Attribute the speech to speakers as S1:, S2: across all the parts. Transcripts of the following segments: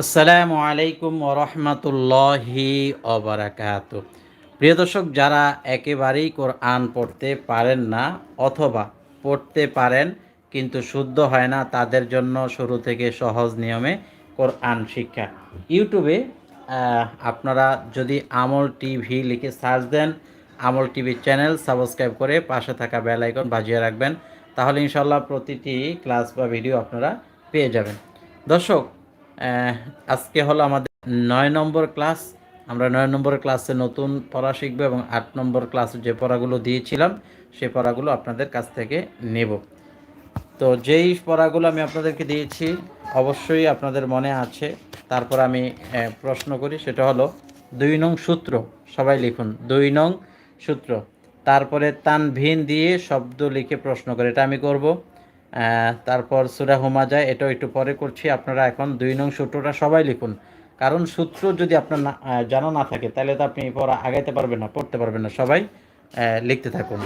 S1: আসসালামু আলাইকুম ওরহমতুল্লাহি অবরাকাত প্রিয় দর্শক, যারা একেবারেই কোরআন পড়তে পারেন না অথবা পড়তে পারেন কিন্তু শুদ্ধ হয় না, তাদের জন্য শুরু থেকে সহজ নিয়মে কোরআন শিক্ষা। ইউটিউবে আপনারা যদি আমল টিভি লিখে সার্চ দেন, আমল টিভি চ্যানেল সাবস্ক্রাইব করে পাশে থাকা বেল আইকন বাজিয়ে রাখবেন, তাহলে ইনশাল্লাহ প্রতিটি ক্লাস বা ভিডিও আপনারা পেয়ে যাবেন। দর্শক আজকে হলো আমাদের নয় নম্বর ক্লাস। আমরা নয় নম্বর ক্লাসে নতুন পড়া শিখব এবং আট নম্বর ক্লাসে যে পড়াগুলো দিয়েছিলাম, সে পড়াগুলো আপনাদের কাছ থেকে নেব। তো যেই পড়াগুলো আমি আপনাদেরকে দিয়েছি, অবশ্যই আপনাদের মনে আছে। তারপর আমি প্রশ্ন করি, সেটা হলো, দুই নং সূত্র, সবাই লিখুন, দুই নং সূত্র। তারপরে তানভিন দিয়ে শব্দ লিখে প্রশ্ন করে, এটা আমি করব। তারপর সুরা হুমা যায় এটাও একটু পরে করছি আপনারা এখন দুই নং সূত্রটা সবাই লিখুন কারণ সূত্র যদি আপনার না- আহ, জানা না থাকে তাহলে তো আপনি পড়া আগাইতে পারবেন না পড়তে পারবেন না সবাই আহ, লিখতে থাকুন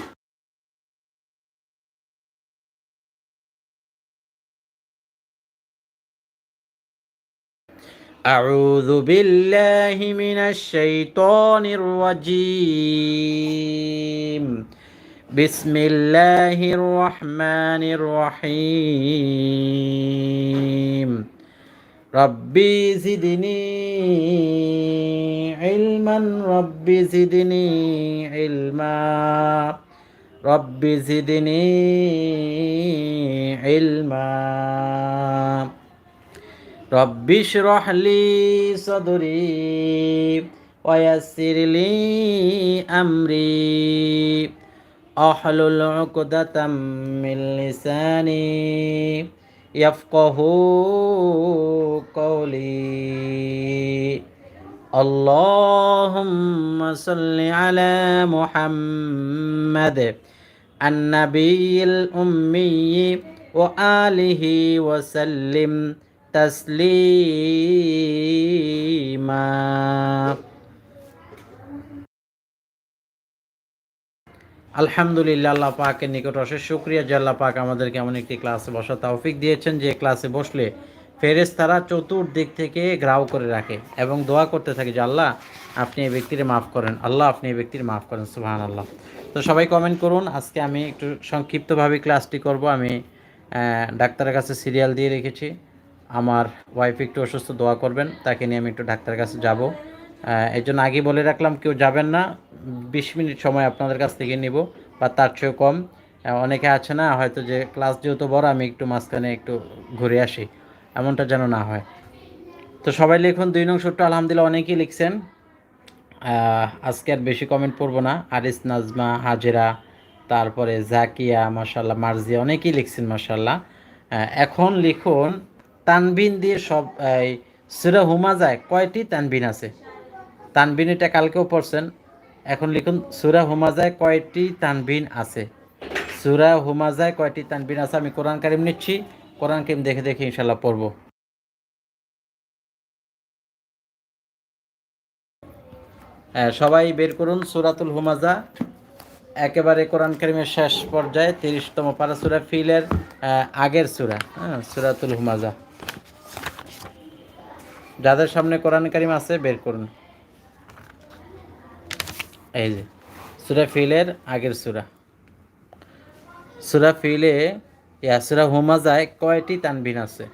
S1: أعوذ بالله من الشيطان الرجيم بسم الله الرحمن الرحيم. ربي زدني علما ربي زدني علما. ربي زدني علما. رب اشرح لي صدري ويسر لي أمري. أحلل عقدة من لساني يفقه قولي اللهم صل على محمد النبي الأمي وآله وسلم تسليما আলহামদুলিল্লাহ, আল্লাহ পাকের নিকট অশেষ শুক্রিয়া যে আল্লাহ পাক আমাদেরকে এমন একটি ক্লাসে বসা তৌফিক দিয়েছেন। যে ক্লাসে বসলে ফেরেস তারা চতুর্দিক থেকে গ্রাউ করে রাখে এবং দোয়া করতে থাকে যে আল্লাহ, আপনি এই ব্যক্তির মাফ করেন। আল্লাহ, আপনি এই ব্যক্তির মাফ করেন। সুহান আল্লাহ তো সবাই কমেন্ট করুন। আজকে আমি একটু সংক্ষিপ্তভাবে ক্লাসটি করব। আমি ডাক্তারের কাছে সিরিয়াল দিয়ে রেখেছি। আমার ওয়াইফ একটু অসুস্থ, দোয়া করবেন। তাকে নিয়ে আমি একটু ডাক্তারের কাছে যাব। এই জন্য আগে বলে রাখলাম, কেউ যাবেন না। বিশ মিনিট সময় আপনাদের কাছ থেকে নিব, বা তার চেয়েও কম। অনেকে আছে না, হয়তো যে ক্লাস যেহেতু বড়, আমি একটু মাঝখানে একটু ঘুরে আসি, এমনটা যেন না হয়। তো সবাই লিখুন, দুই নং সূত্র, আলহামদুলিল্লাহ, অনেকেই লিখছেন। আজকে আর বেশি কমেন্ট পড়ব না। আরিস, নাজমা, হাজেরা, তারপরে জাকিয়া মাসাল্লাহ মার্জিয়া, অনেকেই লিখছেন মাসাল্লাহ এখন লিখুন, তানবিন দিয়ে সব, এই সুরা হুমাজায় কয়টি তানবিন আছে? তানবিন এটা কালকেও পড়ছেন। এখন লিখুন সুরা হুমাজায় কয়টি তানবিন আছে? সুরা হুমাজায় কয়টি তানবিন আছে? আমি কোরআন কারিম নিচ্ছি কোরআন কারিম দেখে দেখে ইনশাল্লাহ পড়ব। হ্যাঁ, সবাই বের করুন সুরাতুল হুমাজা। একেবারে কোরআন কারিমের শেষ পর্যায়ে তিরিশতম পারা সুরা ফিলের আগের সুরা হ্যাঁ সুরাতুল হুমাজা। যাদের সামনে কোরআন কারিম আছে বের করুন। এই যে, সুরা ফিলের আগের সুরা। সুরা ফিলে, ইয়া সুরা হুমাজায় কয়টি তানবিন আছে?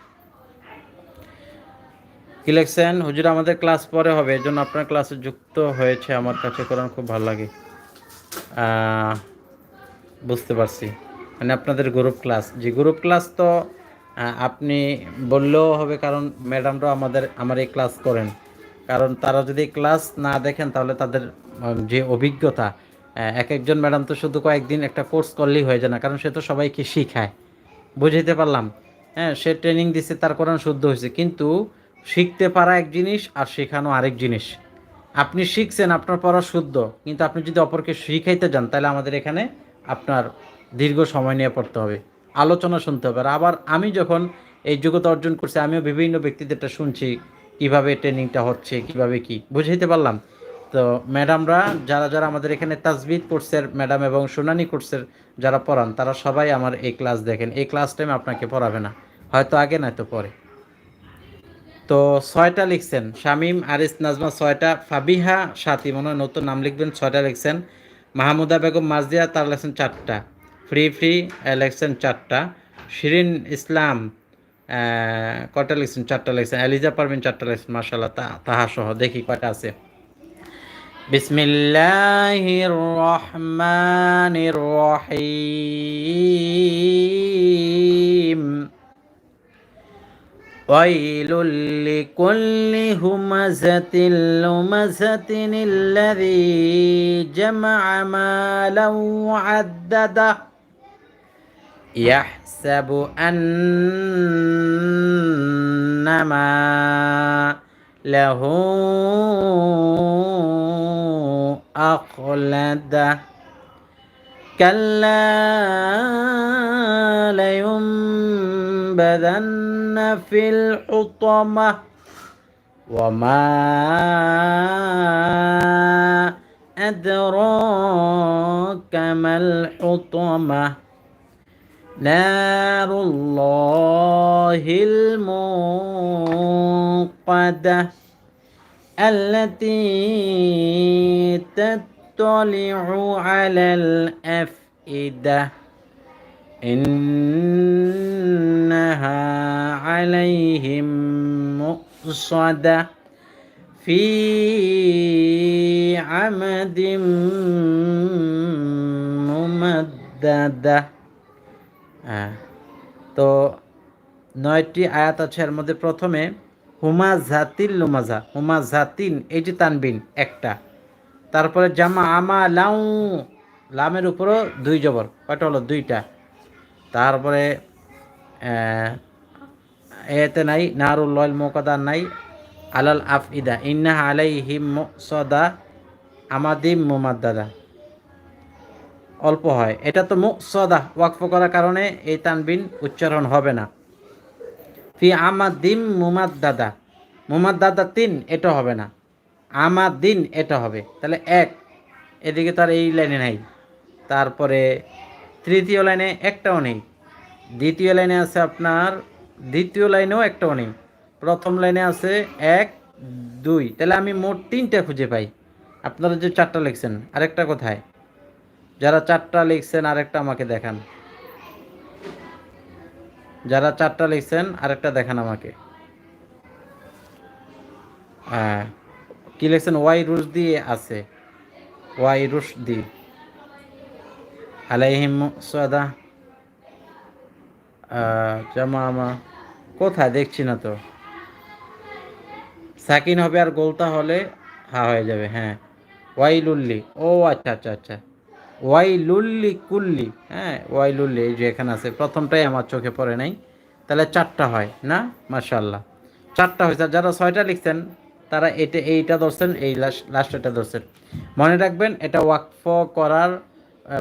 S1: কি লিখছেন? হুজুর, আমাদের ক্লাস পরে হবে, এর জন্য আপনার ক্লাসে যুক্ত হয়েছে আমার কাছে, কোরআন খুব ভালো লাগে। বুঝতে পারছি। মানে আপনাদের গ্রুপ ক্লাস যে গ্রুপ ক্লাস তো আপনি বললেও হবে, কারণ ম্যাডামরাও আমাদের, আমার এই ক্লাস করেন। কারণ তারা যদি ক্লাস না দেখেন, তাহলে তাদের যে অভিজ্ঞতা এক একজন ম্যাডাম তো শুধু কয়েকদিন একটা কোর্স করলেই হয়ে যায় না, কারণ সে তো সবাইকে শিখায়। বুঝাইতে পারলাম। হ্যাঁ সে ট্রেনিং দিচ্ছে তার কোরআন শুদ্ধ হয়েছে, কিন্তু শিখতে পারা এক জিনিস আর শেখানো আরেক জিনিস। আপনি শিখছেন, আপনার পড়া শুদ্ধ, কিন্তু আপনি যদি অপরকে শিখাইতে যান, তাহলে আমাদের এখানে আপনার দীর্ঘ সময় নিয়ে পড়তে হবে, আলোচনা শুনতে হবে। আর আবার আমি যখন এই যোগ্যতা অর্জন করছি, আমিও বিভিন্ন ব্যক্তিদেরটা শুনছি কীভাবে ট্রেনিংটা হচ্ছে, কীভাবে কি, বুঝাইতে পারলাম? তো ম্যাডামরা যারা যারা আমাদের এখানে তাজবিদ কোর্সের ম্যাডাম এবং শুনানি কোর্সের যারা পড়ান, তারা সবাই আমার এই ক্লাস দেখেন। এই ক্লাস টাইম আপনাকে পড়াবে না, হয়তো আগে নয়তো পরে। তো ছয়টা লিখছেন, শামিম, আরিস, নাজমা ছয়টা, ফাবিহা সাথী মনে হয় নতুন নাম লিখবেন, ছয়টা লিখছেন, মাহমুদা বেগম মাজদিয়া তার লিখছেন চারটা, ফ্রি ফ্রি লিখছেন চারটা, শিরিন ইসলাম কয়টা লিখছেন চারটা লিখছেন এলিজা পারভিন চারটা লিখছেন মার্শাল্লাহ তাহা সহ দেখি কয়টা আছে বিসমিল্লাহির রহমানির রহিম ويل لكل همزة لمزة الذي جمع مالا وعدده يحسب أن ما له أخلده كلا لينبذن في الحطمة وما أدراك ما الحطمة. نار الله الموقدة التي تطلع على الأفئدة. إنها عليهم مؤصدة في عمد ممددة. হ্যাঁ তো নয়টি আয়াত আছে, এর মধ্যে প্রথমে, হুমা জাতিল লুমাজা, হুমা জাতিন যে তানবিন, একটা। তারপরে জামা আমা লাউ, লামের উপরও দুই জবর, কয়টা হলো? দুইটা। তারপরে এতে নাই, নারুল লয়ল মোকাদা নাই, আলাল আফ ইদা ইন্না আলাই হিম সদা আমাদিম মুমাদ্দাদা। অল্প হয়। এটা তো মুসদা ওয়াকফ করার কারণে এই তানবিন উচ্চারণ হবে না। ফি আমাদিম মুমাদ্দাদা। মুমাদ্দাদা তিন, এটা হবে না। আমাদিন, এটা হবে। তাহলে এক। এদিকে তার এই লাইনে নাই। তারপরে তৃতীয় লাইনে একটাও নেই। দ্বিতীয় লাইনে আছে আপনার, দ্বিতীয় লাইনেও একটাও নেই। প্রথম লাইনে আছে এক, দুই। তাহলে আমি মোট তিনটা খুঁজে পাই। আপনারা যে চারটা লিখছেন, আরেকটা কোথায়? যারা চারটা লিখছেন, আরেকটা আমাকে দেখান। যারা চারটা লিখছেন, আরেকটা দেখান আমাকে। হ্যাঁ কি লিখছেন? ওয়াই রুশ দিয়ে আছে। ওয়াই রুশ দি। আলাইহিম সাদা। জামা আমা। কোথায়? দেখছি না তো। সাকিন হবে আর গোলতা হলে হা হয়ে যাবে হ্যাঁ। ওয়াইলুল্লি। ও আচ্ছা আচ্ছা আচ্ছা। ওয়াইলুল্লি কুল্লি হ্যাঁ ওয়াইলুল্লি, এই যে এখানে আছে। প্রথমটাই আমার চোখে পড়ে নাই। তাহলে চারটা হয়, না? মাশাল্লাহ চারটা হয়েছে। যারা ছয়টা লিখছেন, তারা এটা, এইটা ধরছেন, এই লাস্ট লাস্টটা ধরছেন। মনে রাখবেন, এটা ওয়াকফ করার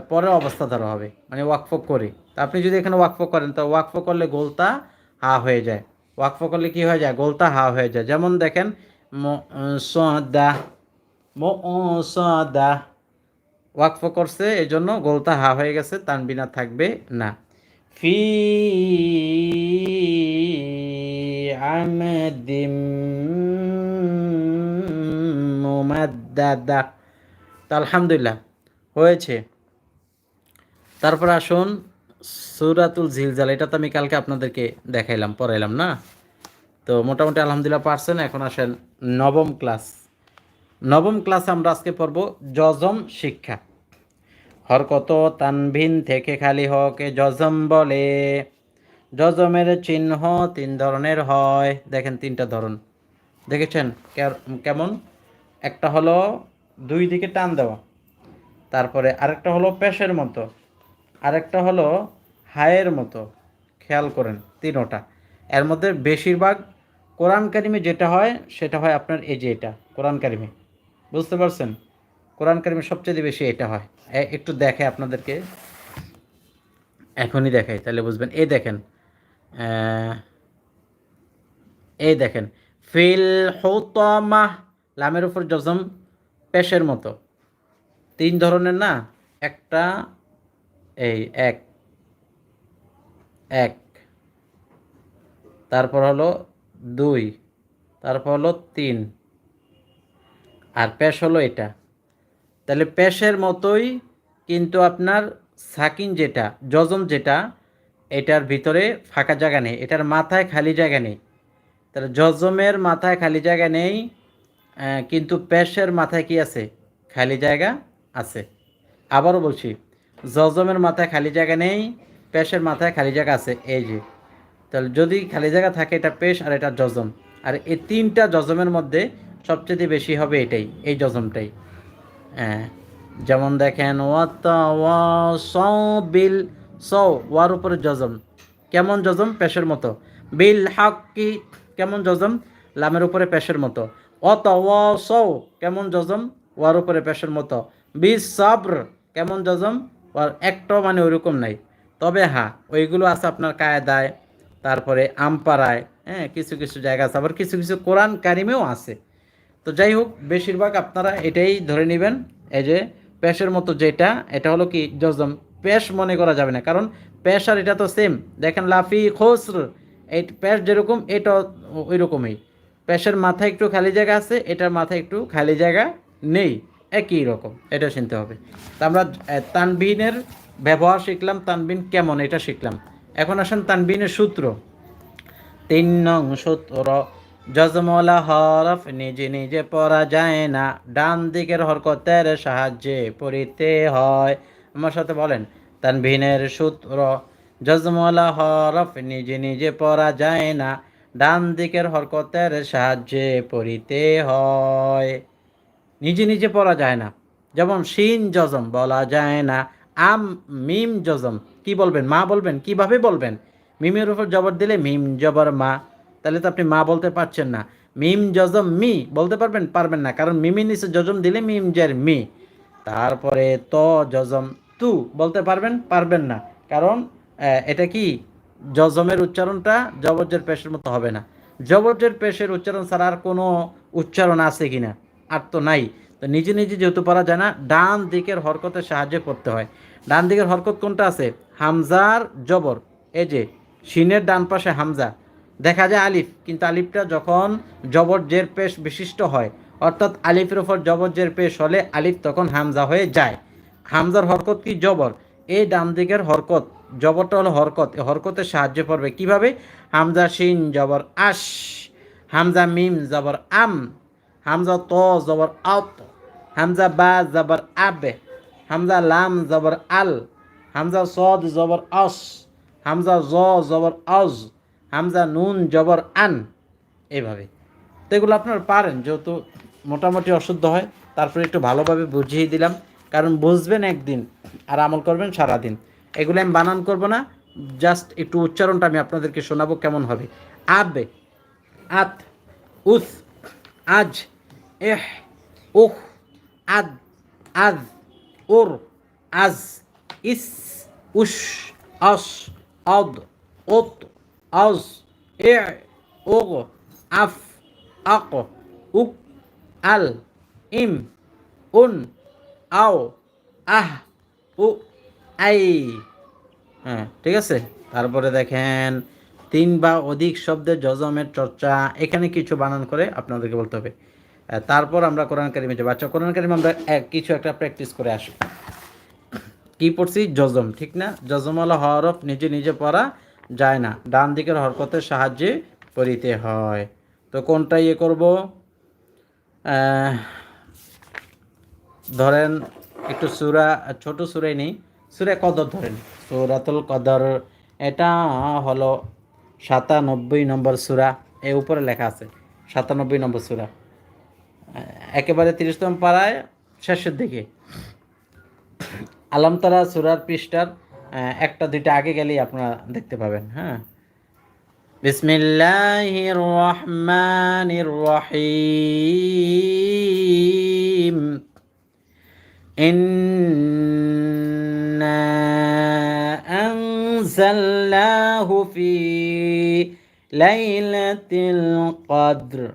S1: পরে অবস্থা ধরা হবে। মানে ওয়াকফ করে। তা আপনি যদি এখানে ওয়াকফ করেন, তো ওয়াকফ করলে গোলতা হা হয়ে যায়। ওয়াকফ করলে কি হয়ে যায়? গোলতা হা হয়ে যায়। যেমন দেখেন সদা সদা ওয়াকফ করছে এই জন্য গোলতা হা হয়ে গেছে, তানবিনা থাকবে না। ফি আমাদিম আলহামদুলিল্লাহ, হয়েছে। তারপর আসুন সুরাতুল ঝিলজাল এটা তো আমি কালকে আপনাদেরকে দেখাইলাম, পড়াইলাম না? তো মোটামুটি আলহামদুলিল্লাহ পারছেন, এখন আসেন নবম ক্লাস। নবম ক্লাস আমরা আজকে পড়ব জজম শিক্ষা। হরকত তানভিন থেকে খালি হকে জজম বলে। জজমের চিহ্ন তিন ধরনের হয়। দেখেন তিনটা ধরন। দেখেছেন? কেমন? একটা হলো দুই দিকে টান দেওয়া, তারপরে আরেকটা হলো পেশের মতো, আরেকটা হলো হায়ের মতো। খেয়াল করেন, তিনোটা। এর মধ্যে বেশিরভাগ কোরআন কারিমে যেটা হয়, সেটা হয় আপনার এই যে এটা, কোরআন কারিমে। বুঝতে পারছেন? কোরআন কারিমে সবচেয়ে বেশি এটা হয়। একটু দেখে আপনাদেরকে। এখনই দেখাই, তাহলে বুঝবেন। এই দেখেন এই দেখেন, ফিল হৌতমা, লামের উপর জজম, পেশের মতো। তিন ধরনের না, একটা, এই, এক এক। তারপর হলো দুই, তারপর হলো তিন। আর পেশ হলো এটা। তাহলে পেশের মতোই কিন্তু আপনার সাকিন যেটা জজম যেটা, এটার ভিতরে ফাঁকা জায়গা নেই, এটার মাথায় খালি জায়গা নেই। তাহলে জজমের মাথায় খালি জায়গা নেই কিন্তু পেশের মাথায় কি আছে? খালি জায়গা আছে। আবারও বলছি জজমের মাথায় খালি জায়গা নেই, পেশের মাথায় খালি জায়গা আছে, এই যে। তাহলে যদি খালি জায়গা থাকে এটা পেশ আর এটা জজম আর এই তিনটা জজমের মধ্যে সবচেয়ে বেশি হবে এটাই, এই জজমটাই হ্যাঁ। যেমন দেখেন বিল স, ওয়ার উপরে জজম। কেমন জজম? পেশের মতো। বিল হাক্কি, কেমন জজম? লামের উপরে পেশের মতো। অত স কেমন জজম? ওয়ার উপরে পেশের মতো। বিস সাবর, কেমন জজম? ওয়ার একটাও মানে ওইরকম নাই। তবে হ্যাঁ ওইগুলো আছে আপনার কায়দায়, তারপরে আমপাড়ায় হ্যাঁ কিছু কিছু জায়গা আছে। আবার কিছু কিছু কোরআন কারিমেও আছে। তো যাই হোক, বেশিরভাগ আপনারা এটাই ধরে নেবেন, এই যে পেশের মতো যেটা, এটা হলো কি জজম পেশ মনে করা যাবে না, কারণ পেশ আর এটা তো সেম দেখেন, লাফি, খোসর, এই পেশ যেরকম, এটা ওই রকমই পেশের মাথায় একটু খালি জায়গা আছে, এটার মাথায় একটু খালি জায়গা নেই, একই রকম, এটা শুনতে হবে। তা আমরা তানবিনের ব্যবহার শিখলাম, তানবিন কেমন, এটা শিখলাম। এখন আসেন তানবিনের সূত্র। তিন নং সূত্র যজমলা হরফ নিজে নিজে পড়া যায় না। ডান দিকের হরকতের সাহায্যে পড়িতে হয়। আমার সাথে বলেন তানভিনের সূত্র যজমলা হরফ নিজে নিজে পড়া যায় না। ডান দিকের হরকতের সাহায্যে পড়িতে হয়। নিজে নিজে পড়া যায় না। যেমন শিন জজম বলা যায় না, আম মিম জজম। কি বলবেন? মা বলবেন? কীভাবে বলবেন? মিমের উপর জবর দিলে মিম জবর মা। তাহলে তো আপনি মা বলতে পারছেন না। মিম জজম মি বলতে পারবেন? পারবেন না। কারণ মিমি নিচে জজম দিলে মিম জের মি। তারপরে ত জজম তু বলতে পারবেন? পারবেন না। কারণ এটা কি? জজমের উচ্চারণটা জবরজের পেশের মতো হবে না। জবরজের পেশের উচ্চারণ ছাড়া আর কোনো উচ্চারণ আছে কিনা? আর তো নাই। তো নিজে নিজে যেহেতু পারা যায় না, ডান দিকের হরকতের সাহায্যে করতে হয়। ডান দিকের হরকত কোনটা আছে? হামজার জবর। এই যে, শিনের ডান পাশে হামজা। দেখা যায় আলিফ, কিন্তু আলিফটা যখন জবর জের পেশ বিশিষ্ট হয়, অর্থাৎ আলিফের ওপর জবর জের পেশ হলে আলিফ তখন হামজা হয়ে যায়। হামজার হরকত কি জবর? এই ডান দিকের হরকত, জবরটা হলো হরকত হরকতের সাহায্যে পড়বে কীভাবে? হামজা শিন, জবর আশ, হামজা মিম, জবর আম, হামজা ত, জবর আত, হামজা বা, জবর আবে, হামজা লাম, জবর আল, হামজা সদ, জবর আস, হামজা জ, জবর আজ হামজা, নুন, জবর, আন, এভাবে। তো এগুলো আপনারা পারেন, যেহেতু মোটামুটি অশুদ্ধ হয়, তারপরে একটু ভালোভাবে বুঝিয়ে দিলাম, কারণ বুঝবেন একদিন আর আমল করবেন সারাদিন। এগুলো আমি বানান করব না, জাস্ট একটু উচ্চারণটা আমি আপনাদেরকে শোনাবো কেমন হবে। আবে, আত, উস, আজ, এহ, উহ, আদ, আজ ওর আজ, ইস, উস আস আদ ওত। আজ এ ওগ আফ আক উক আল ইম উন আও আহ উ আই হ্যাঁ ঠিক আছে? তারপরে দেখেন তিন বা অধিক শব্দের জজমের চর্চা, এখানে কিছু বানান করে আপনাদেরকে বলতে হবে। তারপর আমরা কোরআন কারিমে যাব। আচ্ছা কোরআন কারিমে আমরা কিছু একটা প্র্যাকটিস করে আসি। কি পড়ছি? জজম ঠিক না? জজমওয়ালা হরফ নিজে নিজে পড়া যায় না। ডান দিকের হরকতের সাহায্যে করিতে হয়। তো কোনটা ইয়ে করব? ধরেন একটু সুরা, ছোট সুরাই নেই। সুরা কদর ধরেন। সুরাতুল কদর, এটা হলো সাতানব্বই নম্বর সুরা। এ উপরে লেখা আছে, সাতানব্বই নম্বর সুরা। একেবারে তিরিশতম পাড়ায় শেষের দিকে। আলামতারা সুরার পৃষ্ঠার একটা দুইটা আগে গেলেই আপনারা দেখতে পাবেন হ্যাঁ বিসমিল্লাহির রহমানির রহিম إنا أنزلناه في ليلة القدر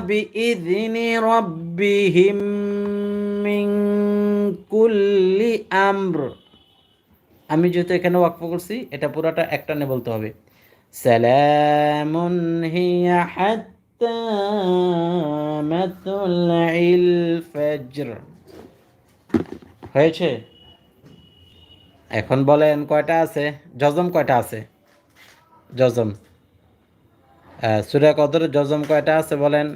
S1: بإذن ربهم من كل أمر আমি যেহেতু এখানে ওয়াকফ করছি এটা পুরোটা একটানে বলতে হবে সালামুন হিয়া হাত্তা মাতলাইল ফজর হয়েছে এখন বলেন কয়টা আছে জজম কয়টা আছে জজম সুরা কদর জজম কয়টা আছে বলেন?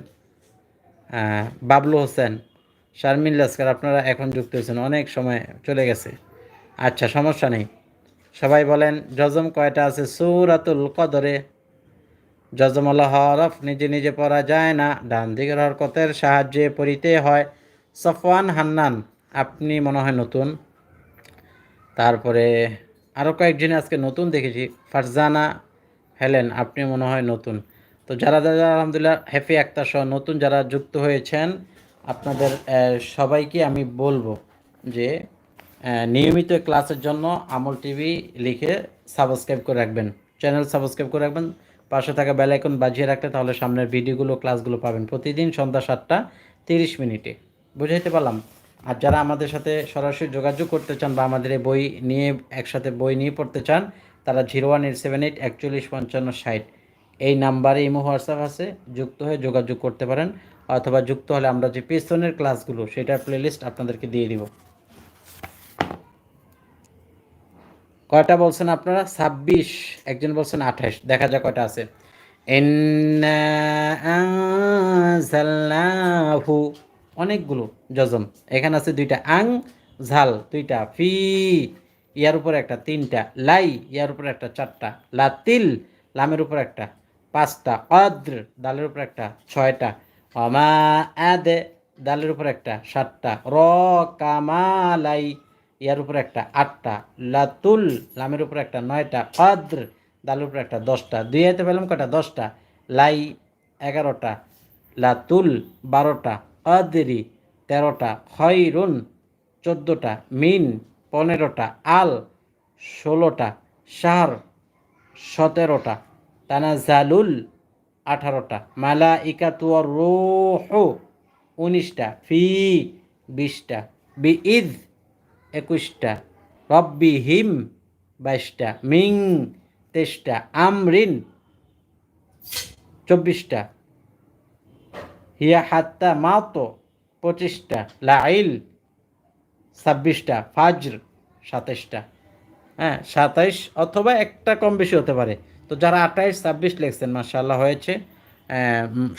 S1: বাবলু হোসেন, শারমিন লাস্কার, আপনারা এখন যুক্ত হয়েছেন, অনেক সময় চলে গেছে। আচ্ছা সমস্যা নেই। সবাই বলেন, জজম কয়টা আছে? সুরাতুল কদরে। জজমল হরফ নিজে নিজে পড়া যায় না, ডান দিকের হরকতের সাহায্যে পড়িতে হয়। সফওয়ান হান্নান, আপনি মনে হয় নতুন। তারপরে আরও কয়েকজন আজকে নতুন দেখেছি, ফারজানা হেলেন, আপনি মনে হয় নতুন। তো যারা যারা আলহামদুলিল্লাহ হ্যাপি আক্তার সহ নতুন যারা যুক্ত হয়েছেন, আপনাদের সবাইকে আমি বলব যে নিয়মিত ক্লাসের জন্য আমল টিভি লিখে সাবস্ক্রাইব করে রাখবেন। চ্যানেল সাবস্ক্রাইব করে রাখবেন। পাশে থাকা বেল আইকন বাজিয়ে রাখলে তাহলে সামনের ভিডিওগুলো, ক্লাসগুলো পাবেন প্রতিদিন সন্ধ্যা সাতটা তিরিশ মিনিটে। বুঝাইতে পারলাম? আর যারা আমাদের সাথে সরাসরি যোগাযোগ করতে চান বা আমাদের এই বই নিয়ে, একসাথে বই নিয়ে পড়তে চান, তারা zero one eight seven eight একচল্লিশ পঞ্চান্ন ষাট। এই নাম্বারে ইমো হোয়াটসঅ্যাপ আছে, যুক্ত হয়ে যোগাযোগ করতে পারেন, অথবা যুক্ত হলে আমরা যে পিস্তনের ক্লাসগুলো, সেটার প্লেলিস্ট আপনাদেরকে দিয়ে দিব। কয়টা বলছেন আপনারা? ছাব্বিশ। একজন বলছেন আঠাশ। দেখা যাক কয়টা আছে। অনেকগুলো জজম এখানে আছে দুইটা, আং ঝাল দুইটা, ফি ইয়ার উপর একটা, তিনটা, লাই ইয়ার উপর একটা, চারটা, লাতিল লামের উপর একটা পাঁচটা, অদ্র, দালের উপর একটা, ছয়টা, অমা আদে, দালের উপর একটা, সাতটা, র কামালাই ইয়ার উপর একটা, আটটা, লাতুল, লামের উপর একটা, নয়টা কদ্র দালের উপর একটা, দশটা, দুই হাতে পেলাম কটা দশটা, লাই, এগারোটা, লাতুল, বারোটা কদরি তেরোটা, খয়রুন, চোদ্দোটা, মিন, পনেরোটা, আল, ষোলোটা, সার, সতেরোটা তানাজালুল আঠারোটা মালা ইকাতুয়ার রোহ উনিশটা, ফি বিশটা বি ইদ একুশটা রব্বি হিম বাইশটা, মিং তেইশটা, আমরিন চব্বিশটা, হিয়া হাত্তা মাতো পঁচিশটা, লাইল ছাব্বিশটা, ফাজর সাতাইশটা। হ্যাঁ সাতাইশ অথবা একটা কম বেশি হতে পারে। তো যারা আঠাইশ, ছাব্বিশ লিখছেন মার্শাল্লাহ হয়েছে।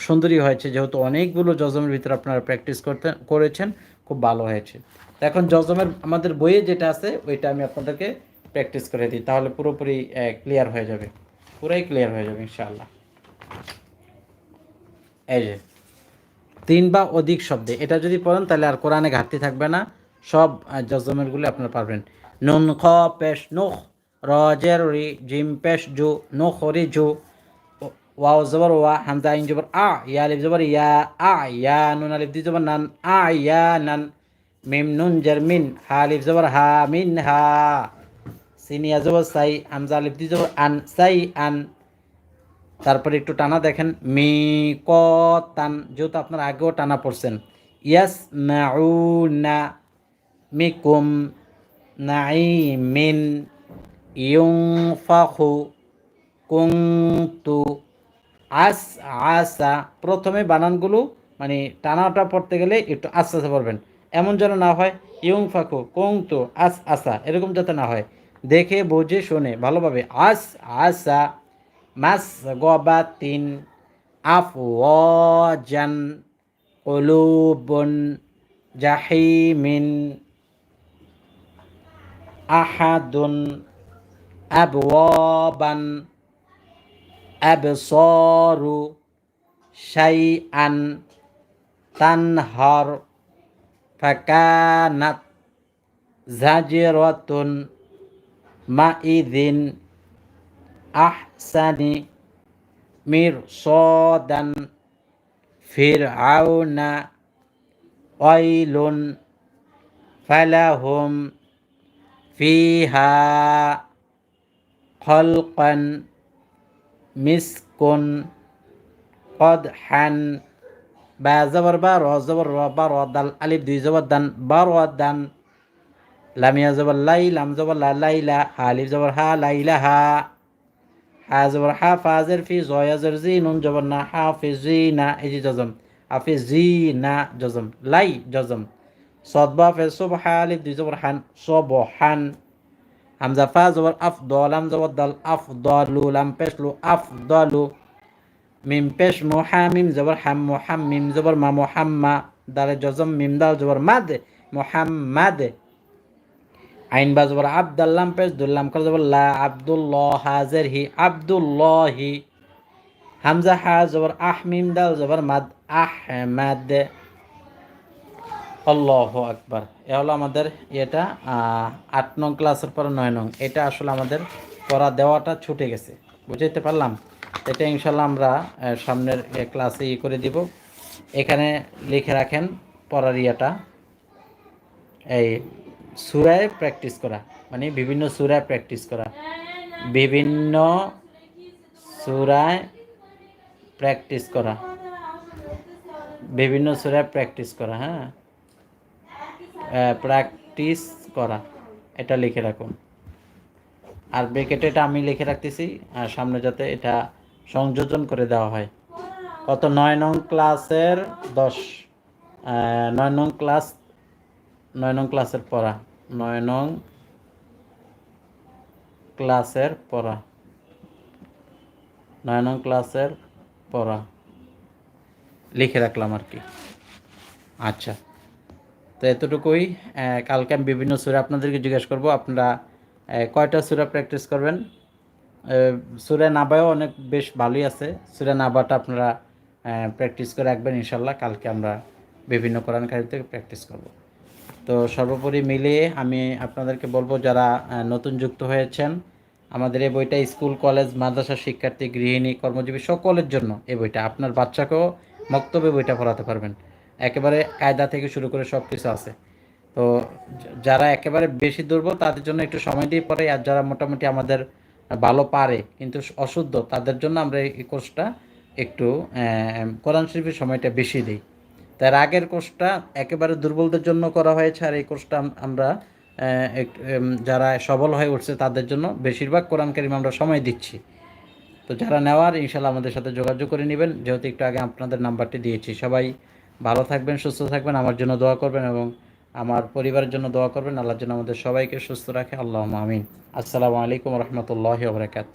S1: সুন্দরী হয়েছে, যেহেতু অনেকগুলো জজমের ভিতরে আপনারা প্র্যাকটিস করতে, করেছেন, খুব ভালো হয়েছে। তো এখন জজমের আমাদের বইয়ে যেটা আছে, ওইটা আমি আপনাদেরকে প্র্যাকটিস করে দিই, তাহলে পুরোপুরি ক্লিয়ার হয়ে যাবে। পুরাই ক্লিয়ার হয়ে যাবে, ইনশাআল্লাহ। এই যে, তিন বা অধিক শব্দে, এটা যদি পড়েন, তাহলে আর কোরআনে ঘাটতি থাকবে না, সব জজমেরগুলো আপনারা পারবেন। নুন, খ, পেশ, নুখ রজের রি জিম পেশ জু নুখ রি জু ওয়াও জবর ওয়া হামজা আইন জবর আ ইয়া আলিফ জবর ইয়া আ ইয়া নুন আলিফ দি জবর নান আ ইয়া নান মিম নুন জার মিন হা আলিফ জবর হা মিন হা সিনিয়া জবর সাই হামজা আলিফ দি জবর আন সাই আন তারপরে একটু টানা দেখেন, মি, ক, তান, যেহেতু আপনার আগেও টানা পড়ছেন। ইয়াস না মিকুম নাইমিন ইউংফাখু কুংতু আস আসা। প্রথমে বানানগুলো মানে টানাটা পড়তে গেলে একটু আস্তে আস্তে পড়বেন। এমন যেন না হয় ইয়ং ফাঁকু কুংতু আস আসা, এরকম যাতে না হয়। দেখে, বুঝে, শুনে, ভালোভাবে। আস আসা মাস গবাতিন আফওয়াজান কুলুবুন জাহিমিন আহাদুন أبوابا. أبصار شيئا تنهر. فكانت زجرة مئذ أحسن مرصادا. فرعون ويل فلهم فيها ফিহা খলকন মিসকুন কদহান বা জবর বা র জবর র বা র দাল আলিফ দুই জবর দান বা র দান লামিয়া জবর লাই লাম জবর লা লাইলা হা আলিফ জবর হা লাইলা হা হা জবর হা ফাজের ফি জয়া জর জি নুন জবর না হা ফি জি না এই যে জজম হাফি জি না জজম লাই জজম সদবা ফে সব হা আলিফ দুই জবর হান সব হান হামজা ফা জবর আফ দলাম জবর দাল আফ দলু লাম পেশলু আফ দলু মিম পেশ মোহা মিম জবর হাম মোহাম মিম জবর মা মোহাম্মা দালে জজম মিম দাল জবর মাদ মোহাম্মাদ আইন বা জবর আবদাল্লাম পেশ দুল্লাম কর জবর লা আব্দুল্লাহ হাজের হি আব্দুল্লাহি হামজা হা জবর আহ মিম দাল জবর মাদ আহমাদ আল্লাহ আকবার। এ হলো আমাদের এটা আট নং ক্লাসের পর নয় নং। এটা আসলে আমাদের পড়া দেওয়াটা ছুটে গেছে। বুঝাইতে পারলাম? এটা ইনশাল্লাহ আমরা সামনের ক্লাসে ই করে দিব। এখানে লিখে রাখেন পড়ার ইয়েটা। এই সুরায় প্র্যাকটিস করা মানে বিভিন্ন সুরায় প্র্যাকটিস করা। বিভিন্ন সুরায় প্র্যাকটিস করা। বিভিন্ন সুরায় প্র্যাকটিস করা হ্যাঁ। প্র্যাকটিস করা। এটা লিখে রাখুন আর ব্রেকেটে এটা আমি লিখে রাখতেছি, আর সামনে যাতে এটা সংযোজন করে দেওয়া হয়। কত? নয় নং ক্লাসের দশ। নয় নং ক্লাস, নয় নং ক্লাসের পড়া। নয় নং ক্লাসের পড়া। নয় নং ক্লাসের পড়া। লিখে রাখলাম আর কি। আচ্ছা। তো এতটুকুই কালকে আমি বিভিন্ন সুরা আপনাদেরকে জিজ্ঞেস করব, আপনারা কয়টা সুরা প্র্যাকটিস করবেন? সুরা নাবায়ও অনেক বেশ ভালোই আছে। সুরা নাবাটা আপনারা প্র্যাকটিস করে রাখবেন ইনশাল্লাহ। কালকে আমরা বিভিন্ন কোরআন কারি থেকে প্র্যাকটিস করব। তো সর্বোপরি মিলিয়ে আমি আপনাদেরকে বলব, যারা নতুন যুক্ত হয়েছেন, আমাদের এই বইটা স্কুল, কলেজ, মাদ্রাসা, শিক্ষার্থী, গৃহিণী, কর্মজীবী সকলের জন্য এই বইটা। আপনার বাচ্চাকেও মক্তবে বইটা পড়াতে পারবেন। একেবারে কায়দা থেকে শুরু করে সব কিছু আছে। তো যারা একেবারে বেশি দুর্বল, তাদের জন্য একটু সময় দিয়ে পরে, আর যারা মোটামুটি আমাদের ভালো পারে, কিন্তু অশুদ্ধ, তাদের জন্য আমরা এই কোর্সটা একটু কোরআন শরীফের সময়টা বেশি দিই। তার আগের কোর্সটা একেবারে দুর্বলদের জন্য করা হয়েছে, আর এই কোর্সটা আমরা যারা সবল হয়ে উঠছে, তাদের জন্য বেশিরভাগ কোরআন কারিম আমরা সময় দিচ্ছি। তো যারা নেওয়ার ইনশাল্লাহ আমাদের সাথে যোগাযোগ করে নেবেন। যেহেতু একটু আগে আপনাদের নাম্বারটি দিয়েছি, সবাই ভালো থাকবেন, সুস্থ থাকবেন, আমার জন্য দোয়া করবেন এবং আমার পরিবারের জন্য দোয়া করবেন। আল্লাহর জন্য আমাদের সবাইকে সুস্থ রাখে। আল্লাহ আমিন। আসসালামু আলাইকুম রহমতুল্লাহ বরকাত